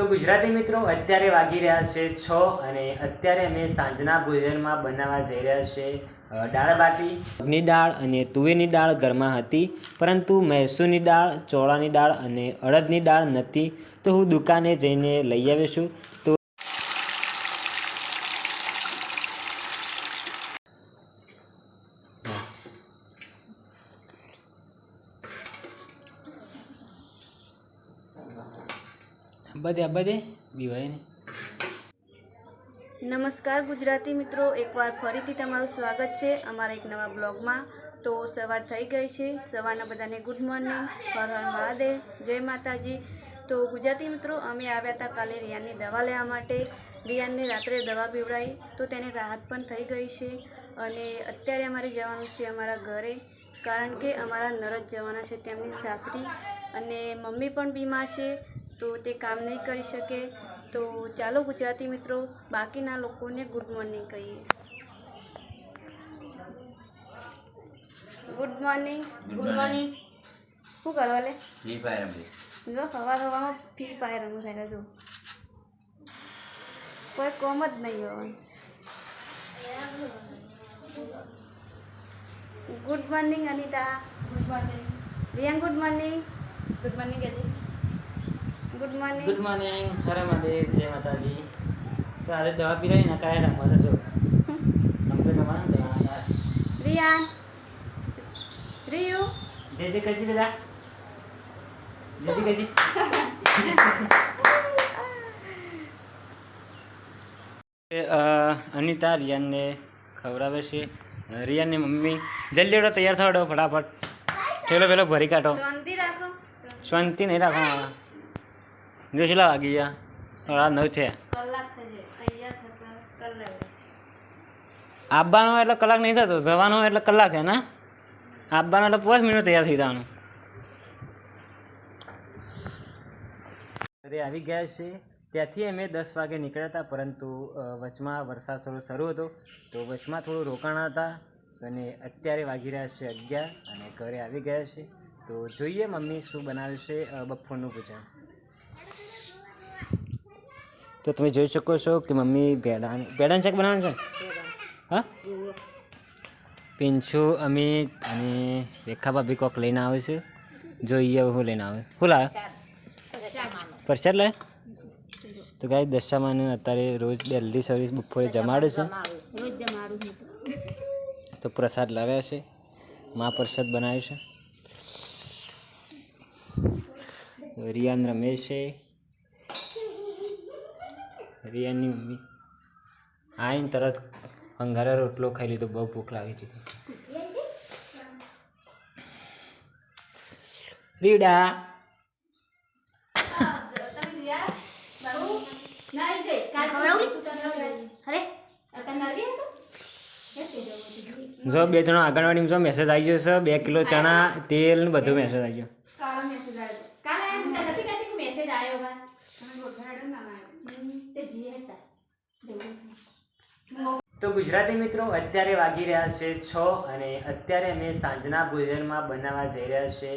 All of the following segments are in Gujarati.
તો ગુજરાતી મિત્રો, અત્યારે વાગી રહ્યા છે છ અને અત્યારે અમે સાંજના ભોજનમાં બનાવવા જઈ રહ્યા છે દાળ બાટી. મગની દાળ અને તુવેરની દાળ ઘરમાં હતી, પરંતુ મૈસૂરની દાળ, ચોળાની દાળ અને અડદની દાળ નથી. તો હું દુકાને જઈને લઈ આવ્યો છું તો બધે બધે બીવાય નમસ્કાર ગુજરાતી મિત્રો, એકવાર ફરીથી તમારું સ્વાગત છે અમારા એક નવા બ્લોગમાં. તો સવાર થઈ ગઈ છે, સવારના બધાને ગુડ મોર્નિંગ હર હર મહાદેવ, જય માતાજી. તો ગુજરાતી મિત્રો, અમે આવ્યા હતા કાલે રિયાનની દવા લેવા માટે. રિયાનને રાત્રે દવા પીવડાવી તો તેને રાહત પણ થઈ ગઈ છે. અને અત્યારે અમારે જવાનું છે અમારા ઘરે, કારણ કે અમારા નરદ જવાના છે તેમની સાસરી. અને મમ્મી પણ બીમાર છે તો તે કામ નહીં કરી શકે તો ચાલો ગુજરાતી મિત્રો બાકીના લોકોને ગુડ મોર્નિંગ કહીએ. ગુડ મોર્નિંગ ગુડ મોર્નિંગ શું કરવા લે? ફ્રી ફાયર રમવી જો સવાર સવારમાં ફ્રી ફાયર રમું થાય જો. કોઈ કોમ જ નહીં હોવાનું. Good morning Anita. Good morning Riya good morning good morning કહેજે good morning good morning Hare Mahadev જય માતાજી તો આજે દવા પીરાઈ ને કાંઈ રમવા છો કમ્પ્લીટ રમવા રિયાન. રિયુ. જય જય કજી બેટા. જય જય કજી. અનિતા રિયાનને ખવડાવે છે. રિયાનની મમ્મી જલ્દી તૈયાર થવાડો ફટાફટ. ઠેલો પેલો ભરી કાઢો. શાંતિ નહીં રાખો. જો કેટલા વાગી ગયા થોડા નવ છે. આવવાનો એટલે કલાક નહીં થતો. જવાનો એટલે કલાક હે ને? આવવાનો એટલે પાંચ મિનિટ તૈયાર થઈ જવાનું. ઘરે આવી ગયા છે. ત્યાંથી અમે દસ વાગે નીકળ્યા હતા પરંતુ વચમાં વરસાદ થોડો શરૂ હતો. તો વચમાં થોડું રોકાણા હતા અને અત્યારે વાગી રહ્યા છે અગિયાર અને ઘરે આવી ગયા છે. તો જોઈએ મમ્મી શું બનાવે છે બપોરનું ભોજન. તો તમે જોઈ શકો છો કે મમ્મી ભેડા ભેડાને શાક બનાવવાનું છે? હા? પિંછુ અમિત અને રેખા ભાભી કોક લઈને આવે છે. જોઈએ હું લઈને આવે. શું લાવે પરસાદ લે તો ગાય દશામાને અત્યારે રોજ ડેલી સર્વિસ બપોરે જમાડે છે. તો પ્રસાદ લાવ્યા છે. મા પ્રસાદ બનાવ્યો છે. રિયાન રમેશ છે. રિયાનની મમ્મી. આવીને તરત અંગારા રોટલો ખાઈ લીધો, બહુ ભૂખ લાગી હતી. રીડા જો બે જણા આંગણવાડીમાં જો મેસેજ આવી ગયો છે, બે કિલો ચણા, તેલ બધું મેસેજ આવી ગયો. તો ગુજરાતી મિત્રો, અત્યારે વાગી રહ્યા છે છ અને અત્યારે અમે સાંજના ભોજનમાં બનાવવા જઈ રહ્યા છે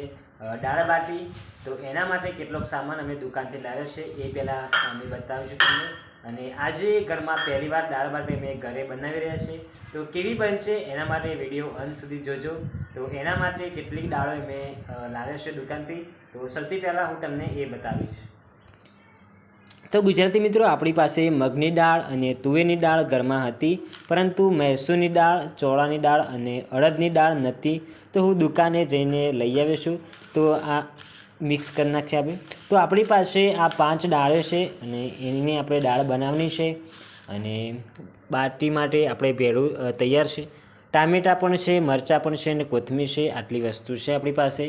દાળ બાટી. તો એના માટે કેટલોક સામાન અમે દુકાનથી લાવ્યો છે, એ પહેલાં અમે બતાવીશું તમને. અને આજે ઘરમાં પહેલીવાર દાળ બાટી અમે ઘરે બનાવી રહ્યા છીએ. તો કેવી બનશે એના માટે વીડિયો અંત સુધી જોજો. તો એના માટે કેટલીક દાળો મેં લાવ્યા છે દુકાનથી. તો સૌથી પહેલાં હું તમને એ બતાવીશ. તો ગુજરાતી મિત્રો, આપણી પાસે મગની દાળ અને તુવેરની દાળ ઘરમાં હતી, પરંતુ મૈસૂરની દાળ, ચોળાની દાળ અને અડદની દાળ નથી. તો હું દુકાને જઈને લઈ આવ્યો છું. તો આ મિક્સ કરી નાખીએ આપણે. તો આપણી પાસે આ પાંચ દાળો છે અને એની આપણે દાળ બનાવવાની છે અને બાટી માટે આપણે ભેળું તૈયાર છે. ટામેટાં પણ છે, મરચાં પણ છે અને કોથમીર છે. આટલી વસ્તુ છે આપણી પાસે.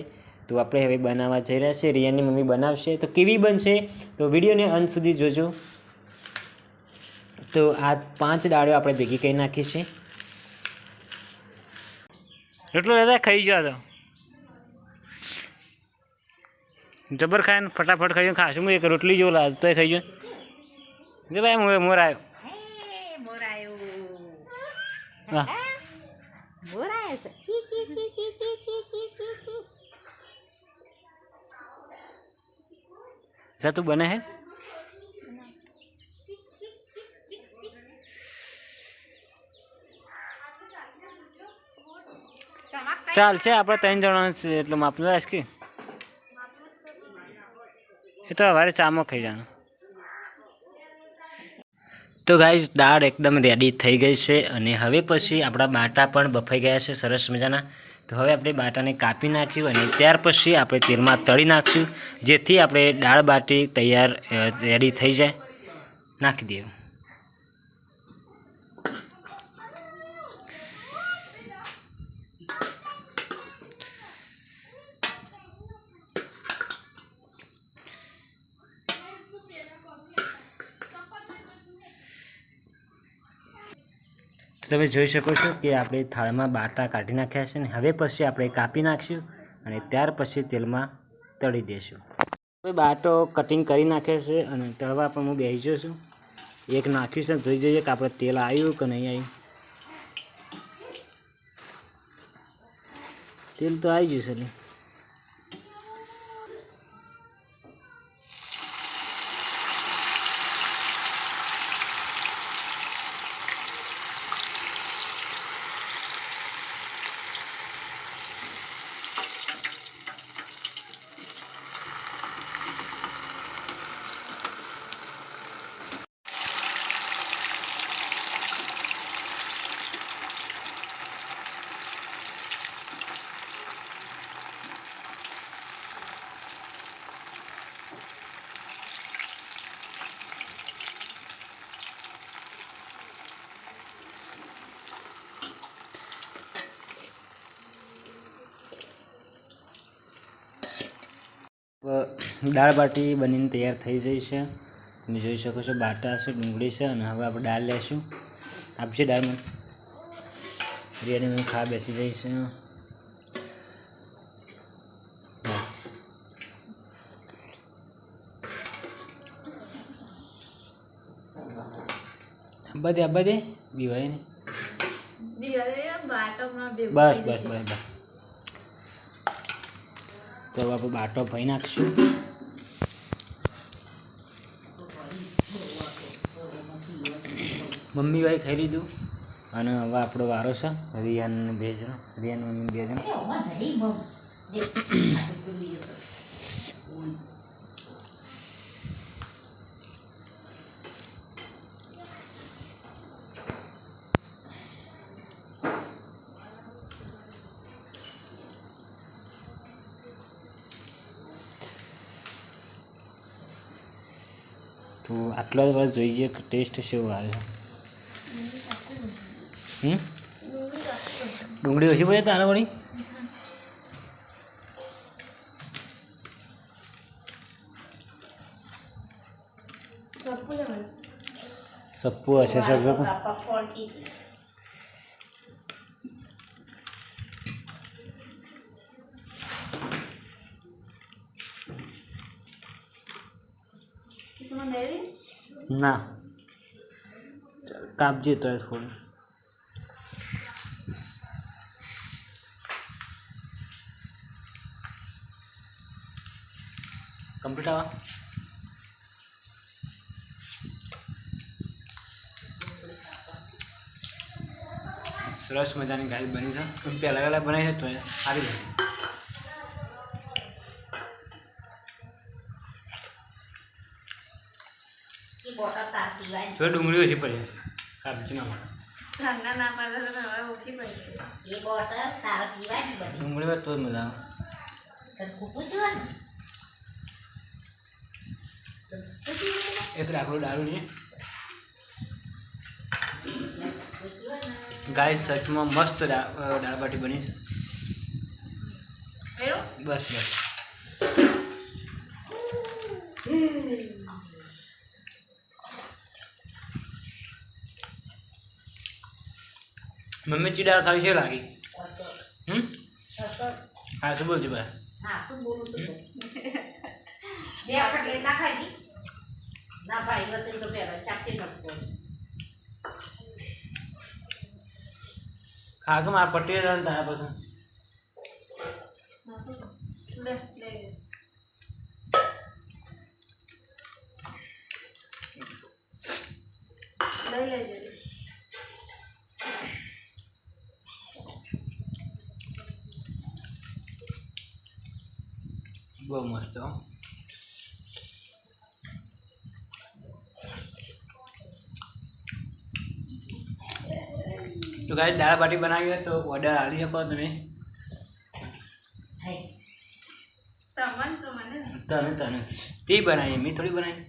તો આપણે હવે બનાવવા જઈ રહ્યા છીએ. રિયાની મમ્મી બનાવશે. તો કેવી બનશે? તો વિડીયોને અંત સુધી જોજો. તો આ પાંચ ડાળીઓ આપણે ભેગી કરી નાખી છે. એટલો દાદા ખાઈ ગયો તો. જબર ખાય ને ફટાફટ ખાઈ ગયો ખાશું એક રોટલી જેવું લાવ તોય ખાઈ ગયો જે ભાઈ મોર મોર આવ્યો હા. જા જતું બને હે? ચાલશે, આપણે ત્રણ જણા એટલું માપ લાશ કે? એ તો હવારે ચામો ખાઈ જવાનો. તો ગાઈઝ દાળ એકદમ રેડી થઈ ગઈ છે, અને હવે પછી આપણા બાટા પણ બફાઈ ગયા છે, સરસ મજાના. તો હવે આપણે બાટાને કાપી નાખ્યું અને ત્યાર પછી આપણે તેલમાં તળી નાખશું, જેથી આપણે દાળ બાટી તૈયાર રેડી થઈ જાય. નાખી દઈએ તો તમે જોઈ શકો છો કે આપણે થાળમાં બાટા કાઢી નાખ્યા છે ને હવે પછી આપણે કાપી નાખીશું અને ત્યાર પછી તેલમાં તળી દઈશું હવે બાટો કટિંગ કરી નાખ્યા છે અને તળવા પણ હું બેસી જઉં છું. એક નાખ્યું છે, જોઈ જઈએ કે આપણે તેલ આવ્યું કે નહીં આવ્યું. તેલ તો આવી ગયું છે લે. દાળ બાટી બનીને તૈયાર થઈ જઈ છે. તમે જોઈ શકો છો બાટા છે ડુંગળી છે અને હવે આપણે દાળ લેશું. આપશે દાળમાં બિરયાની ખા બેસી જઈ છે. બધે બધે? બીવાય ને? બસ બસ બસ બસ. તો હવે આપણે બાટો ભાઈ નાખશું. મમ્મી ભાઈ ખાઈ લીધું અને હવે આપણો વારો છે, રિયાન બે જણ. રિયાન મમ્મી બે જણ. આટલા વાર જોઈએ કે ટેસ્ટ કેવો આવે હમ? ડુંગળી ઓછી પડે તારા વળી? સપ્પુ હશે સગો ના. કાપજે તો થોડું. કમ્પ્લીટ આવા? સરસ મજાની ગાડી બની છે. પણ અલગ અલગ બનાવી છે તો સારી બની તો ડુંગળી ઓછી પડી કાપજી ના મળે ડુંગળી વાત તો મજા આવે. એક રાખડું ડાળું છે. ગાય સચમાં મસ્ત દાળ બાટી દાળબાટી બની છે. બસ બસ. મમ્મી ચી દાળ ખાવી છે લાગી હમ હા શું બોલજો ભાઈ ખા કે મારા પટેલ તારા પસંદ લઈ લેજો બહુ મસ્ત તો ગાય દાળ બાટી બનાવી હોય તો ઓર્ડર આપી શકો તમે તને તને તે બનાવી મેં થોડી બનાવી